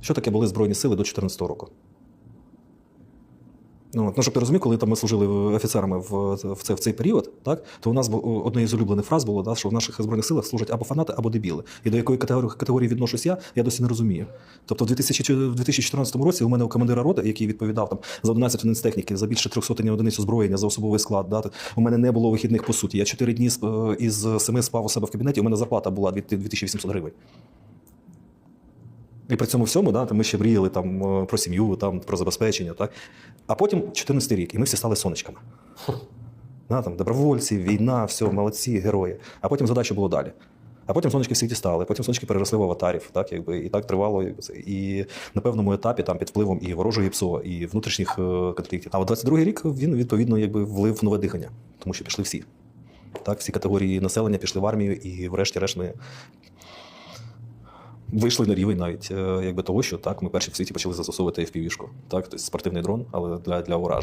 Що таке були Збройні сили до 2014 року? Ну, ну, щоб ти розумів, коли там ми служили офіцерами в, в, цей, в цей період, так, то у нас бу- одна із улюблених фраз було, да, що в наших збройних силах служать або фанати, або дебіли. І до якої категорії, категорії відношусь я, я досі не розумію. Тобто, в 2000, в 2014 році у мене у командира роти, який відповідав там за 11 одиниць техніки, за більше 300 одиниць озброєння, за особовий склад, да, у мене не було вихідних по суті. Я 4 дні е, із 7 спав у себе в кабінеті, у мене зарплата була 2800 гривень. І при цьому всьому да, ми ще мріяли там, е, про сім'ю, там, про забезпечення. Так? А потім 14 рік, і ми всі стали сонечками. Да, там, добровольці, війна, все, молодці, герої. А потім задача було далі. А потім сонечки всіх дістали, потім сонечки переросли в аватарів, так, якби, і так тривало. І на певному етапі там, під впливом і ворожої ПСО, і внутрішніх е, конфліктів. А от 22-й рік він відповідно якби, влив нове дихання, тому що пішли всі. Так, всі категорії населення пішли в армію, і врешті-решт ми вийшли на рівень навіть е, якби того, що так, ми перші в світі почали застосовувати FPV-шку. Так, тобто спортивний дрон, але для, для ураження.